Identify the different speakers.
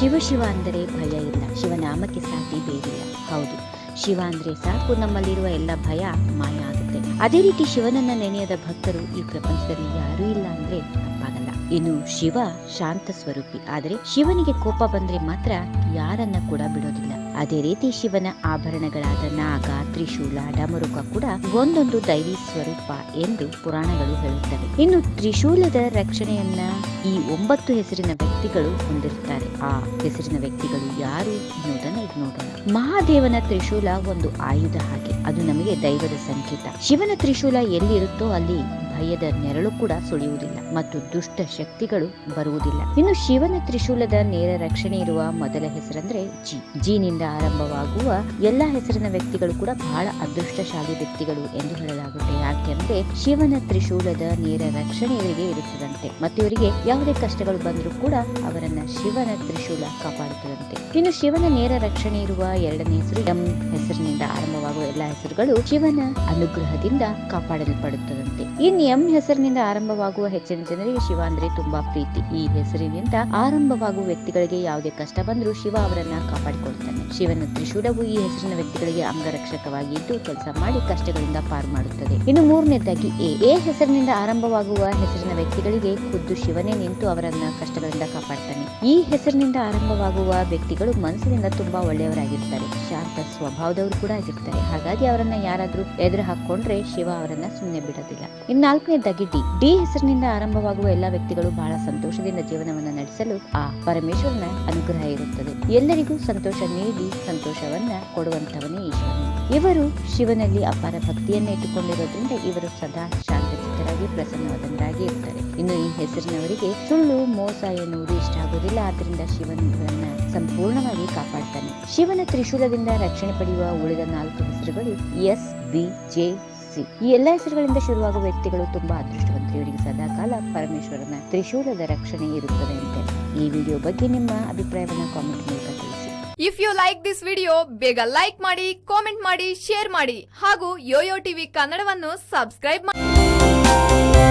Speaker 1: ಶಿವ ಶಿವ ಅಂದರೆ ಭಯ ಇಲ್ಲ. ಶಿವನಾಮಕ್ಕೆ ಸಾಟಿ ಬೇರಿಲ್ಲ ಹೌದು. ಶಿವ ಅಂದರೆ ಸಾಕು. ನಮ್ಮಲ್ಲಿರುವ ಎಲ್ಲ ಭಯ ಮಾಯ ಆಗುತ್ತೆ. ಅದೇ ರೀತಿ ಶಿವನನ್ನ ನೆನೆಯದ ಭಕ್ತರು ಈ ಪ್ರಪಂಚದಲ್ಲಿ ಯಾರೂ ಇಲ್ಲ ಅಂದ್ರೆ ತಪ್ಪಾಗಲ್ಲ. ಇನ್ನು ಶಿವ ಶಾಂತ ಸ್ವರೂಪಿ. ಆದರೆ ಶಿವನಿಗೆ ಕೋಪ ಬಂದ್ರೆ ಮಾತ್ರ ಯಾರನ್ನ ಕೂಡ ಬಿಡೋದಿಲ್ಲ. ಅದೇ ರೀತಿ ಶಿವನ ಆಭರಣಗಳಾದ ನಾಗ, ತ್ರಿಶೂಲ, ಡಮರುಕ ಕೂಡ ಒಂದೊಂದು ದೈವಿ ಸ್ವರೂಪ ಎಂದು ಪುರಾಣಗಳು ಹೇಳುತ್ತವೆ. ಇನ್ನು ತ್ರಿಶೂಲದ ರಕ್ಷಣೆಯನ್ನ ಈ ಒಂಬತ್ತು ಹೆಸರಿನ ವ್ಯಕ್ತಿಗಳು ಹೊಂದಿರುತ್ತಾರೆ. ಆ ಹೆಸರಿನ ವ್ಯಕ್ತಿಗಳು ಯಾರು ಎನ್ನುವುದನ್ನ ಈಗ ನೋಡೋಣ. ಮಹಾದೇವನ ತ್ರಿಶೂಲ ಒಂದು ಆಯುಧ ಹಾಗೆ. ಅದು ನಮಗೆ ದೈವದ ಸಂಕೇತ. ಶಿವನ ತ್ರಿಶೂಲ ಎಲ್ಲಿರುತ್ತೋ ಅಲ್ಲಿ ಭಯದ ನೆರಳು ಕೂಡ ಸುಳಿಯುವುದಿಲ್ಲ ಮತ್ತು ದುಷ್ಟ ಶಕ್ತಿಗಳು ಬರುವುದಿಲ್ಲ. ಇನ್ನು ಶಿವನ ತ್ರಿಶೂಲದ ನೇರ ರಕ್ಷಣೆ ಇರುವ ಮೊದಲ ಹೆಸರಂದ್ರೆ ಜಿ. ಜಿನಿಂದ ಆರಂಭವಾಗುವ ಎಲ್ಲಾ ಹೆಸರಿನ ವ್ಯಕ್ತಿಗಳು ಕೂಡ ಬಹಳ ಅದೃಷ್ಟಶಾಲಿ ವ್ಯಕ್ತಿಗಳು ಎಂದು ಹೇಳಲಾಗುತ್ತೆ. ಯಾಕೆಂದ್ರೆ ಶಿವನ ತ್ರಿಶೂಲದ ನೇರ ರಕ್ಷಣೆ ಇವರಿಗೆ ಇರುತ್ತದಂತೆ ಮತ್ತು ಇವರಿಗೆ ಯಾವುದೇ ಕಷ್ಟಗಳು ಬಂದರೂ ಕೂಡ ಅವರನ್ನ ಶಿವನ ತ್ರಿಶೂಲ ಕಾಪಾಡುತ್ತದಂತೆ. ಇನ್ನು ಶಿವನ ನೇರ ರಕ್ಷಣೆ ಇರುವ ಎರಡನೇ ಹೆಸರು ಎಂ ಹೆಸರಿನಿಂದ ಆರಂಭವಾಗುವ ಹೆಸರುಗಳು ಶಿವನ ಅನುಗ್ರಹದಿಂದ ಕಾಪಾಡಲ್ಪಡುತ್ತದಂತೆ. ಇನ್ ಎಂ ಹೆಸರಿನಿಂದ ಆರಂಭವಾಗುವ ಹೆಚ್ಚಿನ ಜನರಿಗೆ ಶಿವ ಅಂದ್ರೆ ತುಂಬಾ ಪ್ರೀತಿ. ಈ ಹೆಸರಿನಿಂದ ಆರಂಭವಾಗುವ ವ್ಯಕ್ತಿಗಳಿಗೆ ಯಾವುದೇ ಕಷ್ಟ ಬಂದರೂ ಶಿವ ಅವರನ್ನ ಕಾಪಾಡಿಕೊಳ್ತಾನೆ. ಶಿವನ ತ್ರಿಶೂಲವು ಈ ಹೆಸರಿನ ವ್ಯಕ್ತಿಗಳಿಗೆ ಅಂಗರಕ್ಷಕವಾಗಿ ಇದ್ದು ಕೆಲಸ ಮಾಡಿ ಕಷ್ಟಗಳಿಂದ ಪಾರು ಮಾಡುತ್ತದೆ. ಇನ್ನು ಮೂರನೇದಾಗಿ ಎ. ಎ ಹೆಸರಿನಿಂದ ಆರಂಭವಾಗುವ ಹೆಸರಿನ ವ್ಯಕ್ತಿಗಳಿಗೆ ಖುದ್ದು ಶಿವನೇ ನಿಂತು ಅವರನ್ನ ಕಷ್ಟಗಳಿಂದ ಕಾಪಾಡ್ತಾನೆ. ಈ ಹೆಸರಿನಿಂದ ಆರಂಭವಾಗುವ ವ್ಯಕ್ತಿಗಳು ಮನಸ್ಸಿನಿಂದ ತುಂಬಾ ಒಳ್ಳೆಯವರಾಗಿರ್ತಾರೆ. ಶಾಂತ ಸ್ವಭಾವದವರು ಕೂಡ ಆಗಿರ್ತಾರೆ. ಹಾಗಾಗಿ ಅವರನ್ನ ಯಾರಾದ್ರೂ ಎದುರು ಹಾಕೊಂಡ್ರೆ ಶಿವ ಅವರನ್ನ ಸುಮ್ಮನೆ ಬಿಡೋದಿಲ್ಲ. ಇನ್ ನಾಲ್ಕನೇದಾಗಿ ಡಿ ಡಿ ಹೆಸರಿನಿಂದ ಆರಂಭವಾಗುವ ಎಲ್ಲಾ ವ್ಯಕ್ತಿಗಳು ಬಹಳ ಸಂತೋಷದಿಂದ ಜೀವನವನ್ನ ನಡೆಸಲು ಆ ಪರಮೇಶ್ವರನ ಅನುಗ್ರಹ ಇರುತ್ತದೆ. ಎಲ್ಲರಿಗೂ ಸಂತೋಷ ನೀಡಿ ಸಂತೋಷವನ್ನ ಕೊಡುವಂತವನೇ ಈಶ್ವರನು. ಇವರು ಶಿವನಲ್ಲಿ ಅಪಾರ ಭಕ್ತಿಯನ್ನ ಇಟ್ಟುಕೊಂಡಿರೋದ್ರಿಂದ ಇವರು ಸದಾ ಶಾಂತಚಿತ್ತರಾಗಿ ಪ್ರಸನ್ನವಾದಂತಾಗಿ ಇರ್ತಾರೆ. ಇನ್ನು ಈ ಹೆಸರಿನವರಿಗೆ ಸುಳ್ಳು, ಮೋಸ ಎನ್ನುವುದು ಇಷ್ಟ ಆಗುವುದಿಲ್ಲ. ಆದ್ದರಿಂದ ಶಿವನನ್ನ ಸಂಪೂರ್ಣವಾಗಿ ಕಾಪಾಡ್ತಾನೆ. ಶಿವನ ತ್ರಿಶೂಲದಿಂದ ರಕ್ಷಣೆ ಪಡೆಯುವ ಉಳಿದ ನಾಲ್ಕು ಹೆಸರುಗಳು ಎಸ್, ಬಿ, ಜೆ, ಸಿ. ಈ ಎಲ್ಲಾ ಹೆಸರುಗಳಿಂದ ಶುರುವಾಗುವ ವ್ಯಕ್ತಿಗಳು ತುಂಬಾ ಅದೃಷ್ಟವಂತರು. ಇವರಿಗೆ ಸದಾಕಾಲ ಪರಮೇಶ್ವರನ ತ್ರಿಶೂಲದ ರಕ್ಷಣೆ ಇರುತ್ತದೆ ಅಂತ. ಈ ವಿಡಿಯೋ ಬಗ್ಗೆ ನಿಮ್ಮ ಅಭಿಪ್ರಾಯವನ್ನು ಕಾಮೆಂಟ್ ಮೂಲಕ ತಿಳಿಸಿ.
Speaker 2: If you like this video ಬೇಗ ಲೈಕ್ ಮಾಡಿ ಕಾಮೆಂಟ್ ಮಾಡಿ ಶೇರ್ ಮಾಡಿ. ಹಾಗೂ ಯೋಯೋ ಟಿವಿ ಕನ್ನಡವನ್ನು ಸಬ್ಸ್ಕ್ರೈಬ್ ಮಾಡಿ. Bye.